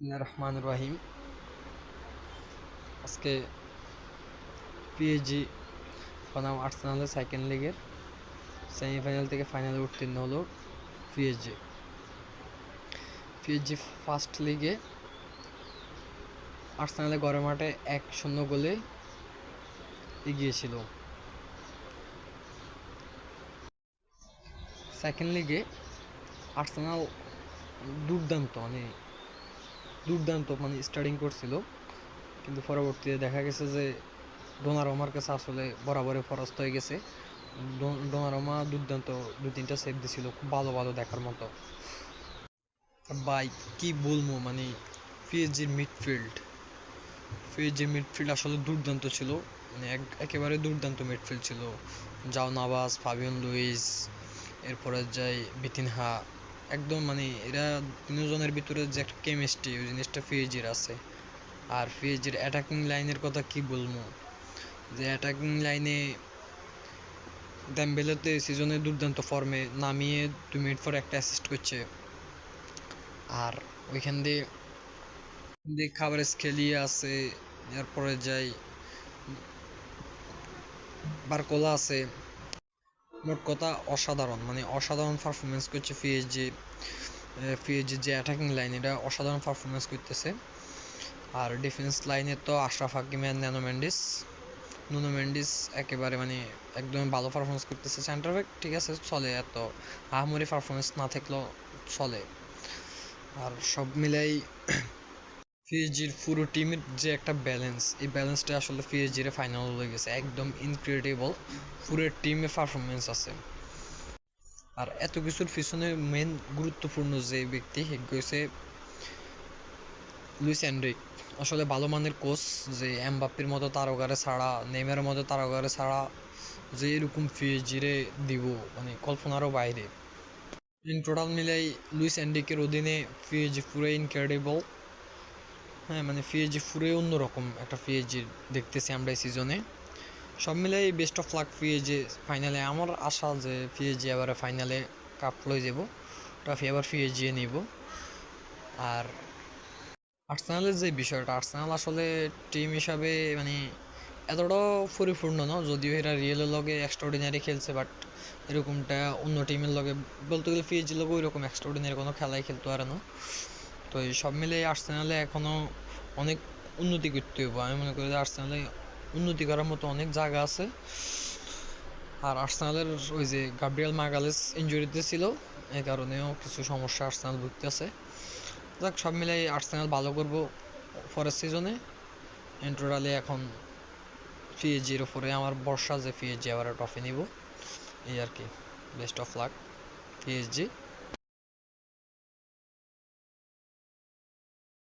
রহমানির রহিম আজকে পিএসজি বনাম আর্সেনালের সেকেন্ড লিগের সেমিফাইনাল থেকে ফাইনালে উত্তীর্ণ হলো পিএসজি পিএসজি ফার্স্ট লিগে আর্সেনালের ঘরের মাঠে এক শূন্য গোলে এগিয়ে ছিল সেকেন্ড লিগে আর্সেনাল দুর্দান্ত মানে দুর্দান্ত মানে স্টার্টিং করছিল। কিন্তু পরবর্তীতে দেখা গেছে যে, ডোনারোমার কাছে আসলে বরাবরে পরাস্ত হয়ে গেছে। ডোনারোমা দুর্দান্ত দু তিনটা সেভ দিছিল, খুব ভালো ভালো দেখার মতো। বাই কি বলব মানে পিএসজির মিডফিল্ড পিএসজির মিডফিল্ড আসলে দুর্দান্ত ছিল। মানে একেবারে দুর্দান্ত মিডফিল্ড ছিল। যাও নাভাস ফাবিয়ন লুইস, এরপরে যাই বিতিনহা একদম মানে এরা তিনজনের ভিতরে যে একটা কেমিস্ট্রি ওই জিনিসটা পিএইচজির আছে। আর পিএইচজির অ্যাটাকিং লাইনের কথা কি বলব? যে অ্যাটাকিং লাইনে ড্যাম্বেলেতে সিজনে দুর্দান্ত ফর্মে নামিয়ে দুই মিনিট পর একটা অ্যাসিস্ট করছে। আর ওইখান দিয়ে দিয়ে খাবারের খেলিয়ে আছে, এরপরে যাই বারকোলা আছে। মোট কথা অসাধারণ। মানে অসাধারণ পারফরমেন্স করছে পিএসজি পিএসজি যে অ্যাটাকিং লাইন এটা অসাধারণ পারফরমেন্স করতেছে। আর ডিফেন্স লাইনে তো আশরাফ হাকিম আর ন্যানো ম্যান্ডিস নুনো একেবারে মানে একদম ভালো পারফরমেন্স করতেছে সেন্টার ঠিক আছে, চলে। এত আহামরি পারফরমেন্স না থাকলেও চলে। আর সব মিলাই পিএসজির পুরো টিমের যে একটা ব্যালেন্স এই ব্যালেন্সটা আসলে পিএসজির ফাইনাল হয়ে গেছে। একদম ইনক্রেডিবল পুরো টিমে পারফরমেন্স আছে। আর এত কিছুর পিছনে মেন গুরুত্বপূর্ণ যে ব্যক্তি হচ্ছে লুইস এন্ড্রিক আসলে ভালো মানের কোচ যে এমবাপ্পির মতো তারকারে ছাড়া, নেইমারের মতো তারকারে ছাড়া যে এরকম পিএসজিরে দিব মানে কল্পনারও বাইরে। ইন টোটাল মিলাই লুইস এন্ড্রিকের অধীনে পিএসজি পুরো ইনক্রেডিবল হ্যাঁ মানে পিএইচজি পুরোই অন্যরকম একটা পিএইচজি দেখতেছি আমরা এই সিজনে সব মিলাই বেস্ট অফ লাক পিএইচজি ফাইনালে আমার আশা যে পিএইচজি এবারে ফাইনালে কাপ লয়ে যাব। ট্রফি এবার পিএইচজি নিব। আর আর্সেনালের যে বিষয়টা আর্সেনাল আসলে টিম হিসাবে মানে এতটাও পরিপূর্ণ না, যদিও এরা রিয়েলের লগে এক্সট্রাঅর্ডিনারি খেলছে বাট এরকমটা অন্য টিমের লগে বলতে গেলে পিএইচজির লগে ওইরকম এক্সট্রাঅর্ডিনারি কোনো খেলাই খেলতে পারে না। তো সব মিলে আর্সেনালে এখনও অনেক উন্নতি করতে হবে আমি মনে করি যে আর্সেনালে উন্নতি করার মতো অনেক জায়গা আছে। আর আর্সেনালের ওই যে গাব্রিয়াল মাগালেস ইঞ্জুরিতে ছিল এই কারণেও কিছু সমস্যা আর্সেনাল ভুগতেছে। যাক, সব মিলাই আর্সেনাল ভালো করব পরের সিজনে ইন্টোরালে এখন পিএইচজির উপরে, আমার বর্ষা যে পিএইচজি আবার ট্রফি নিব। এই আর কি বেস্ট অফ লাক পিএইচজি